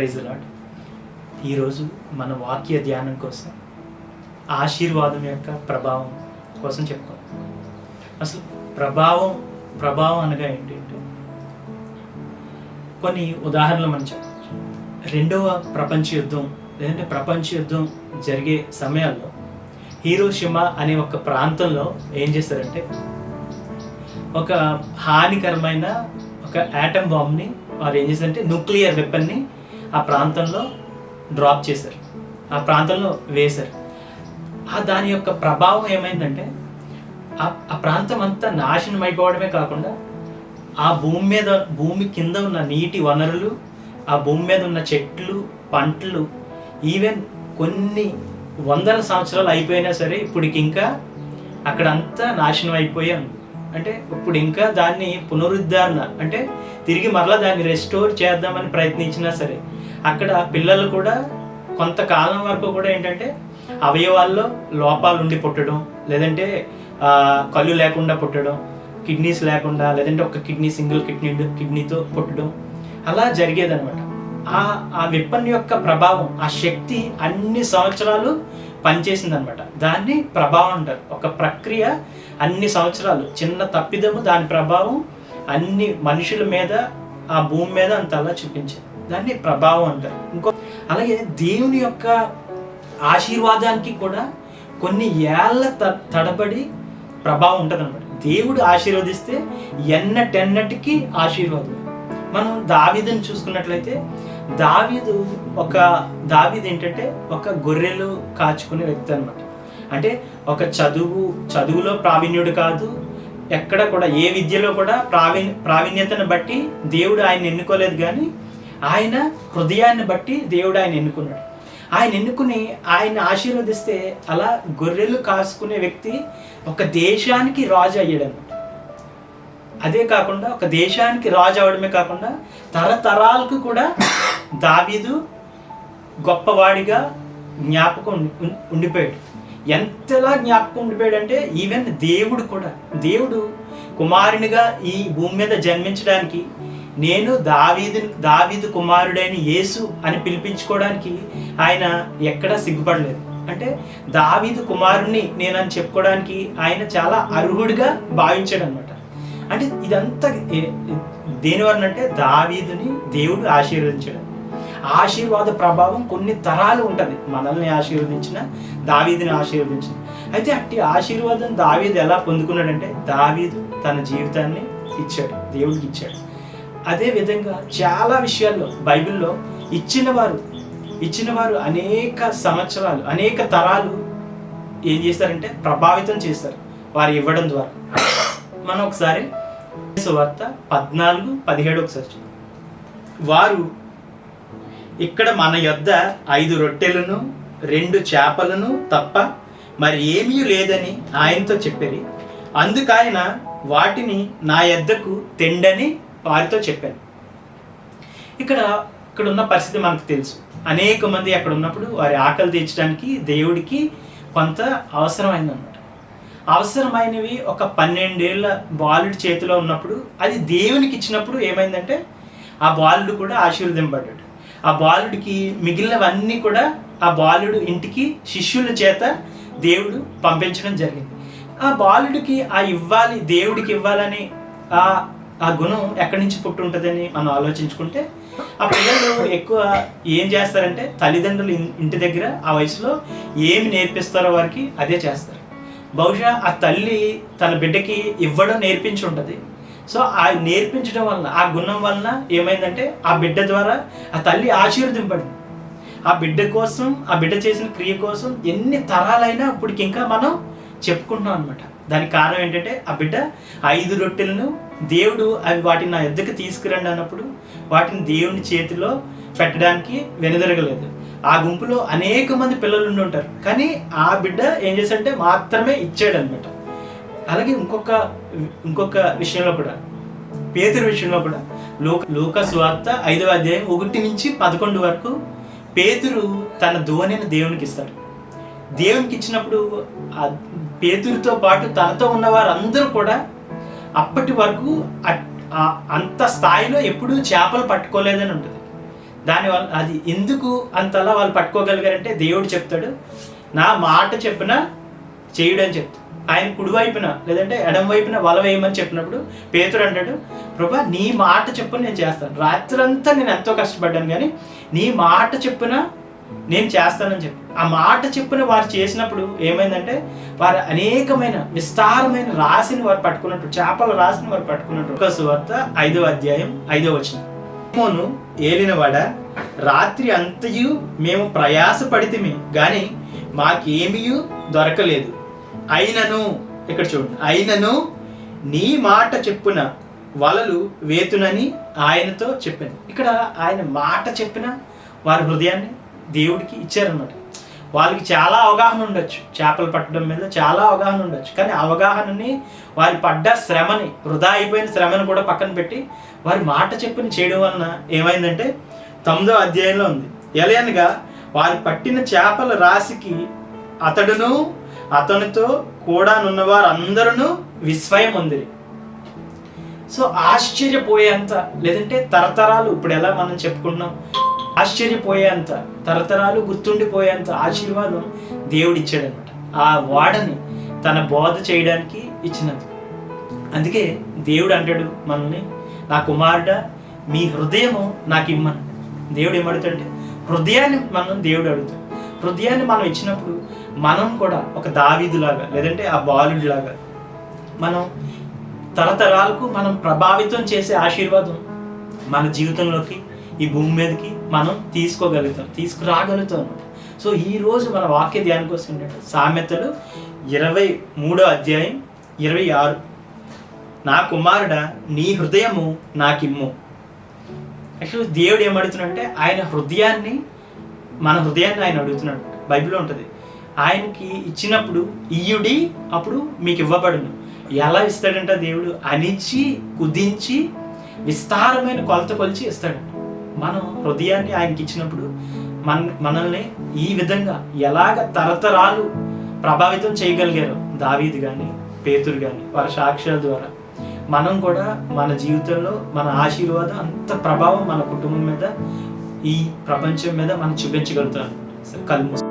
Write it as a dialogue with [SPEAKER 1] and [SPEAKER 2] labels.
[SPEAKER 1] Praise lord ఈరోజు మన వాక్య ధ్యానం కోసం ఆశీర్వాదం యొక్క ప్రభావం కోసం చెప్పుకోవాలి. అసలు ప్రభావం ప్రభావం అనగా ఏంటంటే కొన్ని ఉదాహరణలు మనం చెప్పచ్చు. రెండవ ప్రపంచ యుద్ధం లేదంటే ప్రపంచ యుద్ధం జరిగే సమయాల్లో హీరోషిమా అనే ఒక ప్రాంతంలో ఏం చేస్తారంటే ఒక హానికరమైన ఒక యాటమ్ బాంబ్ని వారు ఏం చేశారంటే న్యూక్లియర్ వెపన్ని ఆ ప్రాంతంలో డ్రాప్ చేశారు. ఆ ప్రాంతంలో వేశారు. ఆ దాని యొక్క ప్రభావం ఏమైందంటే ఆ ప్రాంతం అంతా నాశనం అయిపోవడమే కాకుండా ఆ భూమి మీద భూమి కింద ఉన్న నీటి వనరులు ఆ భూమి మీద ఉన్న చెట్లు పంటలు ఈవెన్ కొన్ని వందల సంవత్సరాలు అయిపోయినా సరే ఇప్పటికి ఇంకా అక్కడంతా నాశనం అయిపోయాం అంటే ఇప్పుడు ఇంకా దాన్ని పునరుద్ధరణ అంటే తిరిగి మరలా దాన్ని రెస్టోర్ చేద్దామని ప్రయత్నించినా సరే అక్కడ పిల్లలు కూడా కొంతకాలం వరకు కూడా ఏంటంటే అవయవాల్లో లోపాలు ఉండి పుట్టడం లేదంటే కళ్ళు లేకుండా పుట్టడం కిడ్నీస్ లేకుండా లేదంటే ఒక కిడ్నీ సింగిల్ కిడ్నీ కిడ్నీతో పుట్టడం అలా జరిగేదనమాట ఆ ఆ విప్పన్ యొక్క ప్రభావం ఆ శక్తి అన్ని సంవత్సరాలు పనిచేసింది అనమాట దాన్ని ప్రభావం అంటారు. ఒక ప్రక్రియ అన్ని సంవత్సరాలు చిన్న తప్పిదము దాని ప్రభావం అన్ని మనుషుల మీద ఆ భూమి మీద అంత అలా చూపించింది. దాన్ని ప్రభావం అంటారు. ఇంకో అలాగే దేవుని యొక్క ఆశీర్వాదానికి కూడా కొన్ని ఏళ్ళ త తడబడి ప్రభావం ఉంటుంది అనమాట దేవుడు ఆశీర్వదిస్తే ఎన్నటెన్నటికి ఆశీర్వాదం. మనం దావీదుని చూసుకున్నట్లయితే దావీదు ఒక దావీదు ఏంటంటే ఒక గొర్రెలు కాచుకునే వ్యక్తి అనమాట అంటే ఒక చదువు చదువులో ప్రావీణ్యుడు కాదు ఎక్కడ కూడా ఏ విద్యలో కూడా ప్రావీ ప్రావీణ్యతను బట్టి దేవుడు ఆయన ఎన్నుకోలేదు కానీ ఆయన హృదయాన్ని బట్టి దేవుడు ఆయన ఎన్నుకున్నాడు. ఆయన ఎన్నుకుని ఆయన ఆశీర్వదిస్తే అలా గొర్రెలు కాసుకునే వ్యక్తి ఒక దేశానికి రాజు అయ్యాడనమాట అదే కాకుండా ఒక దేశానికి రాజు అవడమే కాకుండా తరతరాలకు కూడా దావీదు గొప్పవాడిగా జ్ఞాపకం ఉండిపోయాడు. ఎంతలా జ్ఞాపకం ఉండిపోయాడు అంటే ఈవెన్ దేవుడు కూడా. దేవుడు కుమారునిగా ఈ భూమి మీద జన్మించడానికి నేను దావీదు దావీదు కుమారుడైన యేసు అని పిలిపించుకోవడానికి ఆయన ఎక్కడా సిగ్గుపడలేదు. అంటే దావీదు కుమారుణ్ణి నేనని చెప్పుకోవడానికి ఆయన చాలా అర్హుడిగా భావించాడు అనమాట అంటే ఇదంతా ఏ- అంటే దావీదుని దేవుడు ఆశీర్వదించాడు. ఆశీర్వాద ప్రభావం కొన్ని తరాలు ఉంటుంది. మనల్ని ఆశీర్వదించిన దావీదుని ఆశీర్వదించిన. అయితే అట్టి ఆశీర్వాదం దావీదు ఎలా పొందుకున్నాడంటే దావీదు తన జీవితాన్ని ఇచ్చాడు దేవుడికి ఇచ్చాడు. అదేవిధంగా చాలా విషయాల్లో బైబిల్లో ఇచ్చిన వారు ఇచ్చిన వారు అనేక సంవత్సరాలు అనేక తరాలు ఏం చేస్తారంటే ప్రభావితం చేస్తారు. వారు ఇవ్వడం ద్వారా. మనం ఒకసారి వార్త పద్నాలుగు పదిహేడు ఒకసారి వారు ఇక్కడ మన యొద్ద ఐదు రొట్టెలను రెండు చేపలను తప్ప మరి ఏమీ లేదని ఆయనతో చెప్పారు. అందుకైన వాటిని నా యొద్దకు తెండని వారితో చెప్పాను. ఇక్కడ ఇక్కడ ఉన్న పరిస్థితి మనకు తెలుసు. అనేక మంది అక్కడ ఉన్నప్పుడు వారి ఆకలి తీర్చడానికి దేవుడికి కొంత అవసరమైందన్నమాట. అవసరమైనవి ఒక పన్నెండేళ్ళ బాలుడి చేతిలో ఉన్నప్పుడు అది దేవునికి ఇచ్చినప్పుడు ఏమైందంటే ఆ బాలుడు కూడా ఆశీర్వదింపడ్డాడు ఆ బాలుడికి మిగిలినవన్నీ కూడా ఆ బాలుడు ఇంటికి శిష్యుల చేత దేవుడు పంపించడం జరిగింది. ఆ బాలుడికి ఆ ఇవ్వాలి దేవుడికి ఇవ్వాలని ఆ ఆ గుణం ఎక్కడి నుంచి పుట్టి ఉంటుందని మనం ఆలోచించుకుంటే ఆ పిల్లలు ఎక్కువ ఏం చేస్తారంటే తల్లిదండ్రులు ఇంటి దగ్గర ఆ వయసులో ఏమి నేర్పిస్తారో వారికి అదే చేస్తారు. బహుశా ఆ తల్లి తన బిడ్డకి ఇవ్వడం నేర్పించి ఉంటుంది. సో ఆ నేర్పించడం వలన ఆ గుణం వలన ఏమైందంటే ఆ బిడ్డ ద్వారా ఆ తల్లి ఆశీర్వదింపడింది ఆ బిడ్డ కోసం ఆ బిడ్డ చేసిన క్రియ కోసం ఎన్ని తరాలైనా ఇప్పటికి ఇంకా మనం చెప్పుకుంటున్నాం అనమాట దానికి కారణం ఏంటంటే ఆ బిడ్డ ఐదు రొట్టెలను దేవుడు అవి వాటిని నా ఎద్దకు తీసుకురండి అన్నప్పుడు వాటిని దేవుని చేతిలో పెట్టడానికి వెనుదరగలేదు. ఆ గుంపులో అనేక మంది పిల్లలు ఉండి ఉంటారు. కానీ ఆ బిడ్డ ఏం చేశాడంటే మాత్రమే ఇచ్చాడు అనమాట అలాగే ఇంకొక ఇంకొక విషయంలో కూడా పేతురు విషయంలో కూడా లోక లోక స్వార్త ఐదవ అధ్యాయం ఒకటి నుంచి పదకొండు వరకు పేతురు తన ధోనిని దేవునికి ఇస్తాడు. దేవునికి ఇచ్చినప్పుడు ఆ పేతురితో పాటు తనతో ఉన్న వారందరూ కూడా అప్పటి వరకు అట్- అంత స్థాయిలో ఎప్పుడూ చేపలు పట్టుకోలేదని ఉంటుంది. దానివల్ల అది ఎందుకు అంతలా వాళ్ళు పట్టుకోగలిగారంటే దేవుడు చెప్తాడు నా మాట చెప్పిన చేయడని చెప్తాడు ఆయన కుడివైపున లేదంటే ఎడం వైపున వల వేయమని చెప్పినప్పుడు పేతుడు అంటాడు ప్రభా నీ మాట చెప్పున నేను చేస్తాను. రాత్రంతా నేను ఎంతో కష్టపడ్డాను కానీ నీ మాట చెప్పున నేను చేస్తానని చెప్పి. ఆ మాట చెప్పున వారు చేసినప్పుడు ఏమైందంటే వారు అనేకమైన విస్తారమైన రాశిని వారు పట్టుకున్నట్టు చేపల రాశిని వారు పట్టుకున్నట్టు. ఒక సువార్త ఐదో అధ్యాయం ఐదో వచ్చిన మోను ఏలినవాడ రాత్రి అంతయు మేము ప్రయాసపడితిమి కానీ మాకేమీ దొరకలేదు. అయినను ఇక్కడ చూడండి అయినను నీ మాట చెప్పున వలలు వేతునని ఆయనతో చెప్పాను. ఇక్కడ ఆయన మాట చెప్పిన వారి హృదయాన్ని దేవుడికి ఇచ్చారన్నమాట. వాళ్ళకి చాలా అవగాహన ఉండొచ్చు. చేపలు పట్టడం మీద చాలా అవగాహన ఉండొచ్చు. కానీ అవగాహనని వారి పడ్డ శ్రమని వృధా అయిపోయిన శ్రమను కూడా పక్కన పెట్టి వారి మాట చెప్పుని చేయడం వలన ఏమైందంటే తొమ్మిదో అధ్యాయంలో ఉంది. ఎలయనగా వారు పట్టిన చేపల రాశికి అతడును అతనితో కూడా నున్నవారు అందరూ విస్మయం ఉంది సో ఆశ్చర్యపోయేంత లేదంటే తరతరాలు ఇప్పుడు ఎలా మనం చెప్పుకుంటున్నాం? ఆశ్చర్యపోయేంత తరతరాలు గుర్తుండిపోయేంత ఆశీర్వాదం దేవుడు ఇచ్చాడనమాట ఆ వాడని తన బోధ చేయడానికి ఇచ్చినది. అందుకే దేవుడు అంటాడు మనల్ని నా కుమారుడ మీ హృదయము నాకు ఇమ్మను. దేవుడు ఏమడుతాడంటే హృదయాన్ని మనం దేవుడు అడుగుతాడు. హృదయాన్ని మనం ఇచ్చినప్పుడు మనం కూడా ఒక దావీదులాగా లేదంటే ఆ బాలుడిలాగా మనం తరతరాలకు మనం ప్రభావితం చేసే ఆశీర్వాదం మన జీవితంలోకి ఈ భూమి మీదకి మనం తీసుకోగలుగుతాం తీసుకురాగలుగుతాం సో ఈరోజు మన వాక్య ధ్యానం కోసం ఏంటంటే సామెతలు ఇరవై మూడో అధ్యాయం ఇరవై ఆరు. నా కుమారుడ నీ హృదయము నాకిమ్ము. యాక్చువల్లీ దేవుడు ఏమడుగుతున్నాడంటే ఆయన హృదయాన్ని మన హృదయాన్ని ఆయన అడుగుతున్నాడు. బైబిల్లో ఉంటుంది ఆయనకి ఇచ్చినప్పుడు ఇయుడి అప్పుడు మీకు ఇవ్వబడును. ఎలా ఇస్తాడంట దేవుడు? అనిచి కుదించి విస్తారమైన కొలత కొలిచి ఇస్తాడంట. మనం హృదయాన్ని ఆయనకి ఇచ్చినప్పుడు మన మనల్ని ఈ విధంగా ఎలాగ తరతరాలు ప్రభావితం చేయగలిగారు దావీది కానీ పేతురు కానీ వారి సాక్ష్యాల ద్వారా మనం కూడా మన జీవితంలో మన ఆశీర్వాదం అంత ప్రభావం మన కుటుంబం మీద ఈ ప్రపంచం మీద మనం చూపించగలుగుతాం. కళ్ళు